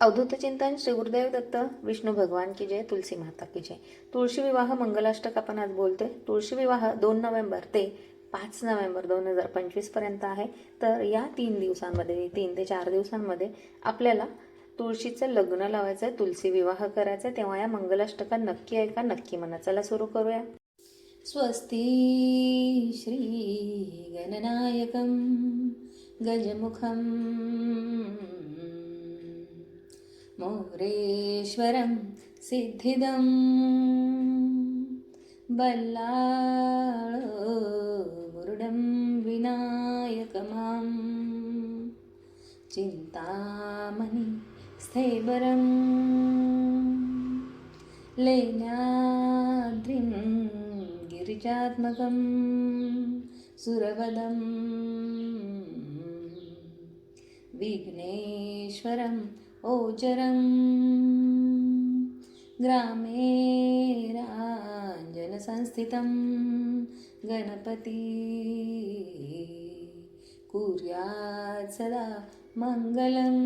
अवधूत चिंतन श्री गुरुदेव दत्त विष्णू भगवान की जय तुलसी माता की जय. तुळशी विवाह मंगलाष्टक आपण आज बोलतोय. तुळशी विवाह दोन नोव्हेंबर ते पाच नोव्हेंबर दोन हजार पंचवीसपर्यंत आहे. तर या तीन दिवसांमध्ये तीन ते चार दिवसांमध्ये आपल्याला तुळशीचं लग्न लावायचं आहे तुलसी विवाह करायचा आहे तेव्हा या मंगलाष्टका नक्की आहे का नक्की म्हणा. चला सुरू करूया. स्वस्ती श्री गणनायकम गजमुखं मोरेश्वरं सिद्धिदं बल्लाळो मुरुडं विनायकमां चिन्तामणि चिन्तामनि स्थैबरं गिरिजात्मकं सुरवदम् विघ्नेश्वरं ओचरं ग्रामे राञ्जनसंस्थितं गणपति कुर्यात् सदा मङ्गलं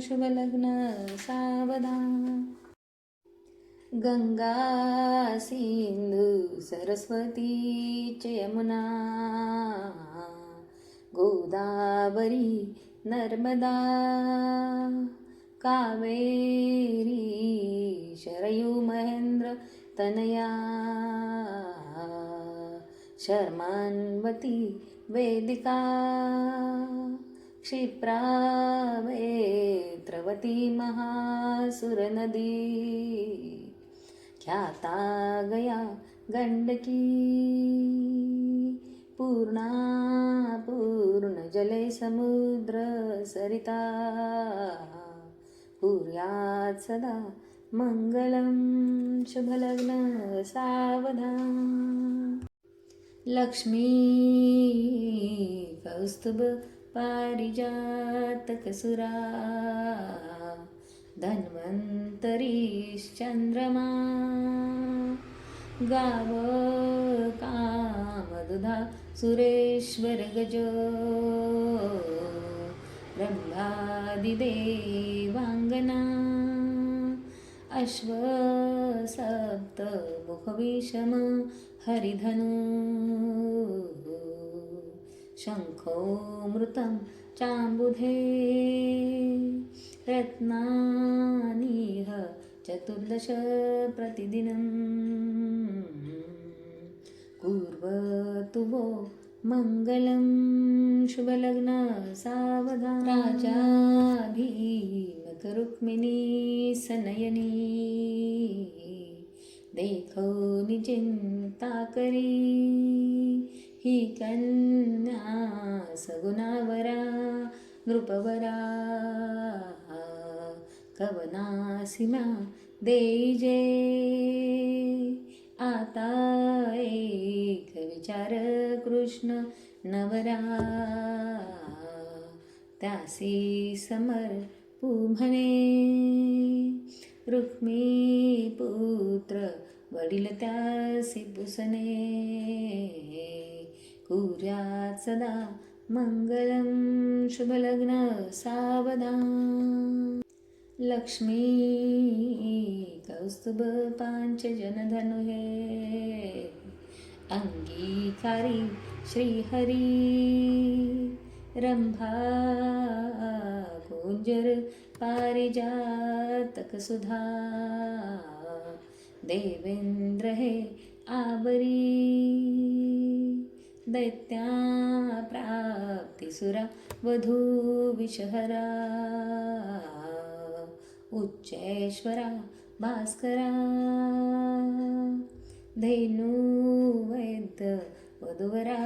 शुभलग्नसावधान गङ्गा सिन्धु सरस्वती च यमुना गोदावरी नर्मदा। कावेरी शरयू महेंद्र तनया शर्मान्वती वेदिका क्षिप्रावेत्रवती महासुरनदी ख्याता गया गण्डकी पूर्णा पूर्णजले समुद्र सरिता कुर्यात् सदा मङ्गलं शुभलग्न सावधान। लक्ष्मी कौस्तुभ पारिजातकसुरा धन्वन्तरीश्चन्द्रमा। गाव कामदुधा सुरेश्वरगजो ब्रह्मादिदेवाङ्गना अश्वसप्तमुखविषम हरिधनु। शङ्खोऽमृतं चाम्बुधे रत्नानीह चतुर्दश प्रतिदिनं कुर्वतु वो मङ्गलं शुभलग्न सावधान। राजा भीमकरुक्मिणी सनयनी। देखो निचिन्ता करी ही कन्या सगुणावरा नृपवरा। कवनासिमा देजे आता विचार कृष्ण नवरा. त्यासी समर म्हणे रुक्मी पुत्र वडील त्यासी पुसने. कुर्यात सदा मंगलम शुभलग्न सावधान लक्ष्मी कौस्तुभ पांचजनधनु जनधनुहे अंगीकारी श्रीहरी। रंभा कुंजर पारिजातक सुधा। देवेंद्र हे आवरी। दैत्या प्राप्तिसुरा वधू विषहरा। उच्चेश्वरा भास्करा। धेनु वैद्य वधुवराशीचवदा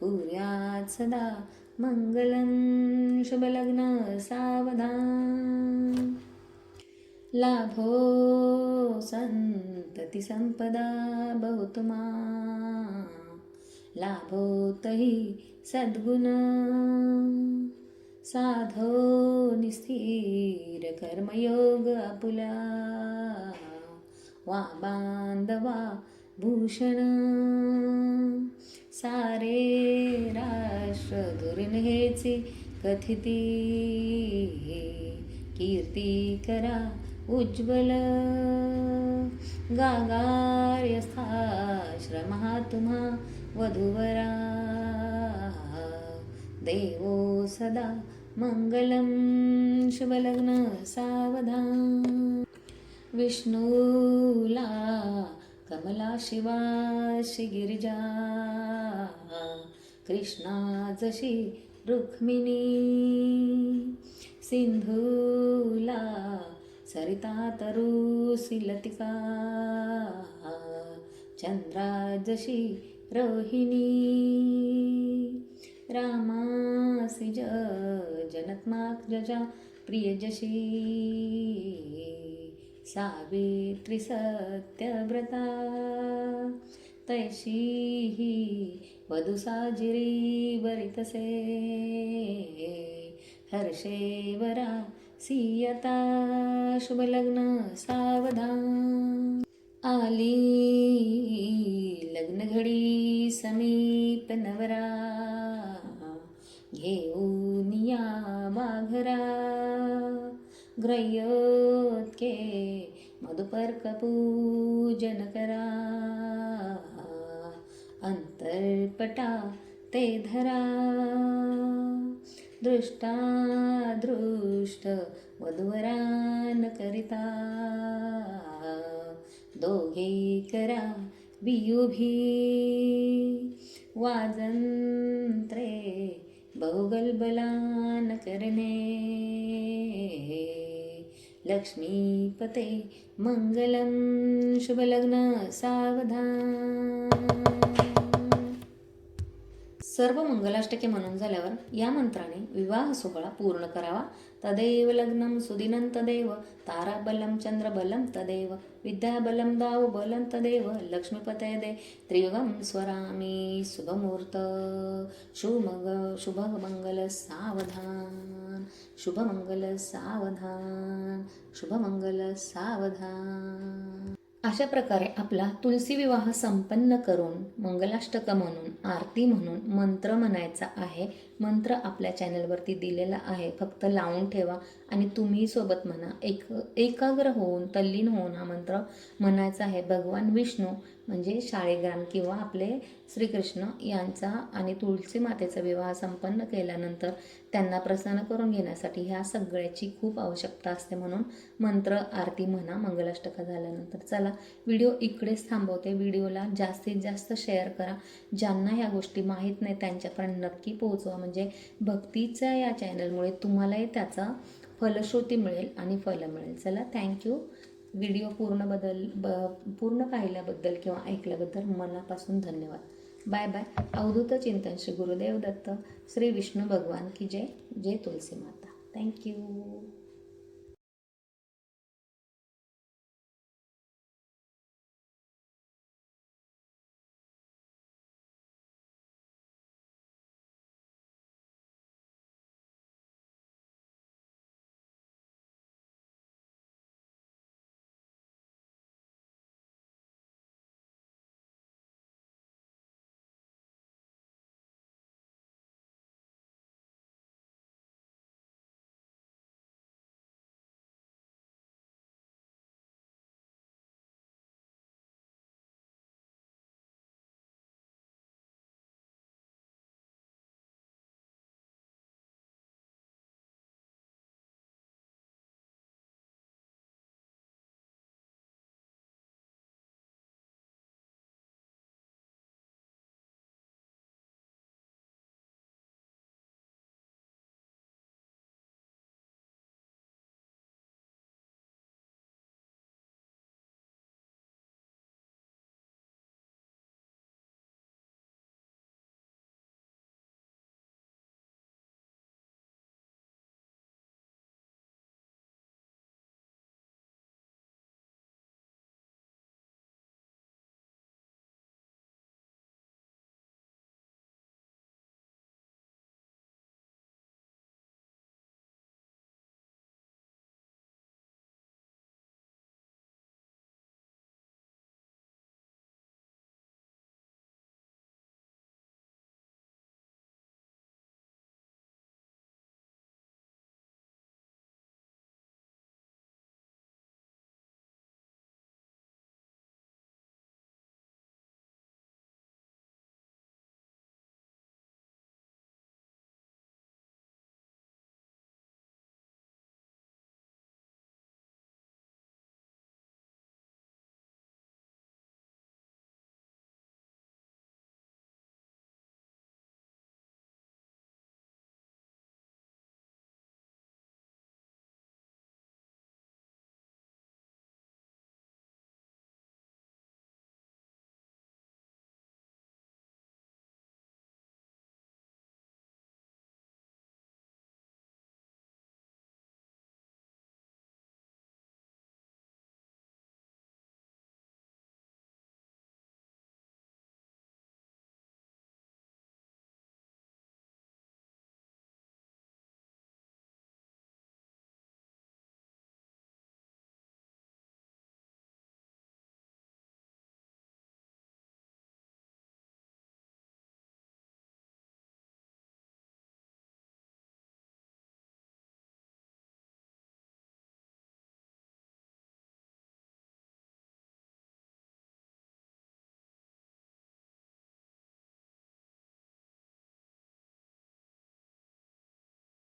कुर्यात् सदा मङ्गलं शुभलग्न सावधान लाभो सन्ततिसम्पदा बहुतमा लाभोतहि सद्गुण। साधो निस्थिर कर्मयोग आपुला वा बांधवा भूषण। सारे राष्ट्र धुरीन कथिती। कीर्ती करा उज्ज्वल। गागार्यस्थाश्रमः तुम्हा वधुवरा। देवो सदा मङ्गलं शुभलग्नसावधा विष्णुला कमला शिवा शिगिरिजा। कृष्णा जशी रुक्मिणी। सिन्धुला सरितातरुषीलतिका चन्द्रा जशी रोहिणी। रामासि ज जनत्माक् जजा प्रियजशी सावित्री सत्यव्रता। तैशी ही वधुसाजिरी वरितसे। हर्षेवरा सियता। शुभलग्न सावधान। आली लग्नघडी समीप नवरा। मधुपर्कपूजन करा अंतर्पटा ते धरा. दृष्टा दृष्ट वधुवरान करिता दोघे करा बियुभी. वाजंत्रे बहुगलबलान करणे लक्ष्मीपते मंगलम शुभलग्न सावधान। सर्व मंगलाष्टके म्हणून झाल्यावर या मंत्राने विवाह सोहळा पूर्ण करावा. तदेव लग्नम सुदिनं तदेव ताराबलं चंद्रबलं तदेव विद्याबलं दावबलं तदेव लक्ष्मीपते दे त्रियुगम स्वरामी शुभमुहूर्त शुभमग शुभमंगल सावधान। शुभमंगल सावधान शुभमंगल सावधान. अशा प्रकारे आपला तुलसी विवाह संपन्न करून मंगलाष्टक म्हणून आरती म्हणून मंत्र म्हणायचा आहे. मंत्र आपल्या चॅनलवरती दिलेला आहे. फक्त लावून ठेवा आणि तुम्ही सोबत म्हणा. एक एकाग्र होऊन तल्लीन होऊन हा मंत्र म्हणायचा आहे. भगवान विष्णू म्हणजे शाळेग्राम किंवा आपले श्रीकृष्ण यांचा आणि तुळशी मातेचा विवाह संपन्न केल्यानंतर त्यांना प्रसन्न करून घेण्यासाठी ह्या सगळ्याची खूप आवश्यकता असते म्हणून मंत्र आरती म्हणा मंगलाष्टका झाल्यानंतर. चला व्हिडिओ इकडेच थांबवते. व्हिडिओला जास्तीत जास्त शेअर करा. ज्यांना ह्या गोष्टी माहीत नाही त्यांच्यापर्यंत नक्की पोहोचवा. म्हणजे भक्तीच्या या चॅनलमुळे तुम्हालाही त्याचा फलश्रुती मिळेल आणि फल मिळेल. चला थँक्यू व्हिडिओ पूर्ण बदल ब पूर्ण पाहिल्याबद्दल किंवा ऐकल्याबद्दल मनापासून धन्यवाद. बाय बाय अवधूत चिंतन श्री गुरुदेव दत्त श्री विष्णू भगवान की जय जय तुलसी माता. थँक्यू